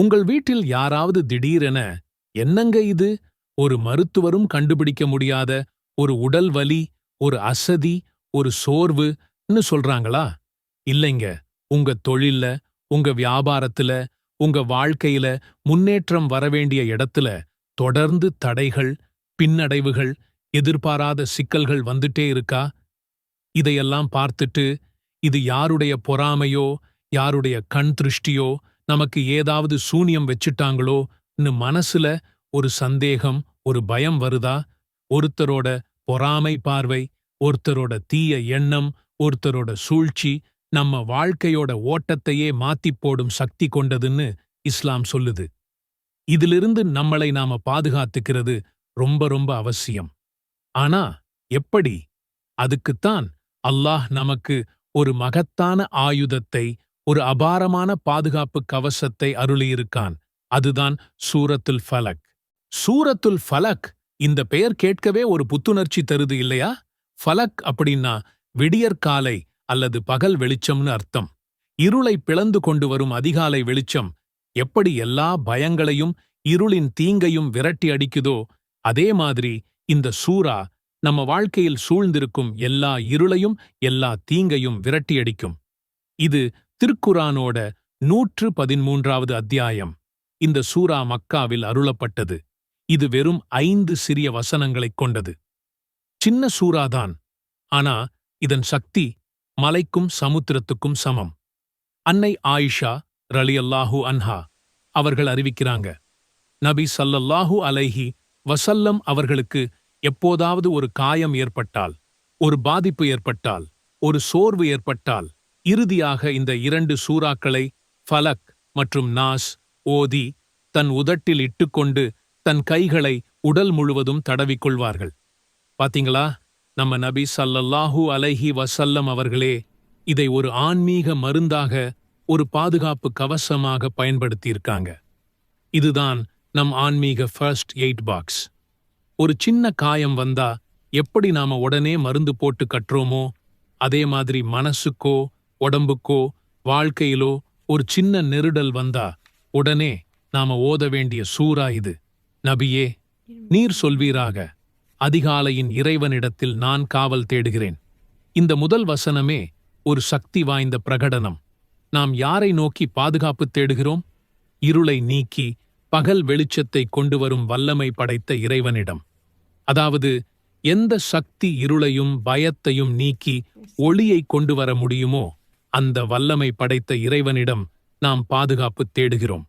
உங்கள் வீட்டில் யாராவது திடீரென என்னங்க இது? ஒரு மருத்துவரும் கண்டுபிடிக்க முடியாத ஒரு உடல் வலி ஒரு அசதி ஒரு சோர்வுன்னு சொல்றாங்களா? இல்லைங்க. உங்க தொழில்ல உங்க வியாபாரத்துல உங்க வாழ்க்கையில முன்னேற்றம் வரவேண்டிய இடத்துல தொடர்ந்து தடைகள் பின்னடைவுகள் எதிர்பாராத சிக்கல்கள் வந்துட்டே இருக்கா? இதையெல்லாம் பார்த்துட்டு இது யாருடைய பொறாமையோ யாருடைய கண் திருஷ்டியோ நமக்கு ஏதாவது சூனியம் வச்சிட்டாங்களோன்னு மனசுல ஒரு சந்தேகம் ஒரு பயம் வருதா? ஒருத்தரோட பொறாமை பார்வை ஒருத்தரோட தீய எண்ணம் ஒருத்தரோட சூழ்ச்சி நம்ம வாழ்க்கையோட ஓட்டத்தையே மாத்திப் போடும் சக்தி கொண்டதுன்னு இஸ்லாம் சொல்லுது. இதிலிருந்து நம்மளை நாம பாதுகாத்துக்கிறது ரொம்ப ரொம்ப அவசியம். ஆனா எப்படி? அதுக்குத்தான் அல்லாஹ் நமக்கு ஒரு மகத்தான ஆயுதத்தை ஒரு அபாரமான பாதுகாப்பு கவசத்தை அருளியிருக்கான். அதுதான் சூரத்துல் ஃபலக். சூரத்துல் ஃபலக் இந்த பெயர் கேட்கவே ஒரு புத்துணர்ச்சி தருது இல்லையா? ஃபலக் அப்படின்னா விடியற்காலை அல்லது பகல் வெளிச்சம்னு அர்த்தம். இருளை பிளந்து கொண்டு வரும் அதிகாலை வெளிச்சம் எப்படி எல்லா பயங்களையும் இருளின் தீங்கையும் விரட்டி அடிக்குதோ அதே மாதிரி இந்த சூரா நம்ம வாழ்க்கையில் சூழ்ந்திருக்கும் எல்லா இருளையும் எல்லா தீங்கையும் விரட்டியடிக்கும் இது திருக்குரானோட நூற்று பதிமூன்றாவது அத்தியாயம். இந்த சூரா மக்காவில் அருளப்பட்டது. இது வெறும் ஐந்து சிறிய வசனங்களைக் கொண்டது. சின்ன சூறாதான். ஆனா இதன் சக்தி மலைக்கும் சமுத்திரத்துக்கும் சமம். அன்னை ஆயிஷா ரலியல்லாஹு அன்ஹா அவர்கள் அறிவிக்கிறாங்க. நபி சல்லல்லாஹு அலைஹி வசல்லம் அவர்களுக்கு எப்போதாவது ஒரு காயம் ஏற்பட்டால் ஒரு பாதிப்பு ஏற்பட்டால் ஒரு சோர்வு ஏற்பட்டால் இறுதியாக இந்த இரண்டு சூறாக்களை ஃபலக் மற்றும் நாஸ் ஓதி தன் உதட்டில் இட்டுக்கொண்டு தன் கைகளை உடல் முழுவதும் தடவிக்கொள்வார்கள். பாத்தீங்களா? நம்ம நபி சல்லல்லாஹூ அலைஹி வசல்லம் அவர்களே இதை ஒரு ஆன்மீக மருந்தாக ஒரு பாதுகாப்பு கவசமாக பயன்படுத்தியிருக்காங்க. இதுதான் நம் ஆன்மீக ஃபர்ஸ்ட் எய்ட் பாக்ஸ். ஒரு சின்ன காயம் வந்தா எப்படி நாம உடனே மருந்து போட்டு கட்டுறோமோ அதே மாதிரி மனசுக்கோ உடம்புக்கோ வாழ்க்கையிலோ ஒரு சின்ன நெருடல் வந்தா உடனே நாம ஓத வேண்டிய சூறா இது. நபியே நீர் சொல்வீராக அதிகாலையின் இறைவனிடத்தில் நான் காவல் தேடுகிறேன். இந்த முதல் வசனமே ஒரு சக்தி வாய்ந்த பிரகடனம். நாம் யாரை நோக்கி பாதுகாப்பு தேடுகிறோம்? இருளை நீக்கி பகல் வெளிச்சத்தை கொண்டு வரும் வல்லமை படைத்த இறைவனிடம். அதாவது எந்த சக்தி இருளையும் பயத்தையும் நீக்கி ஒளியை கொண்டு வர முடியுமோ அந்த வல்லமை படைத்த இறைவனிடம் நாம் பாதுகாப்பு தேடுகிறோம்.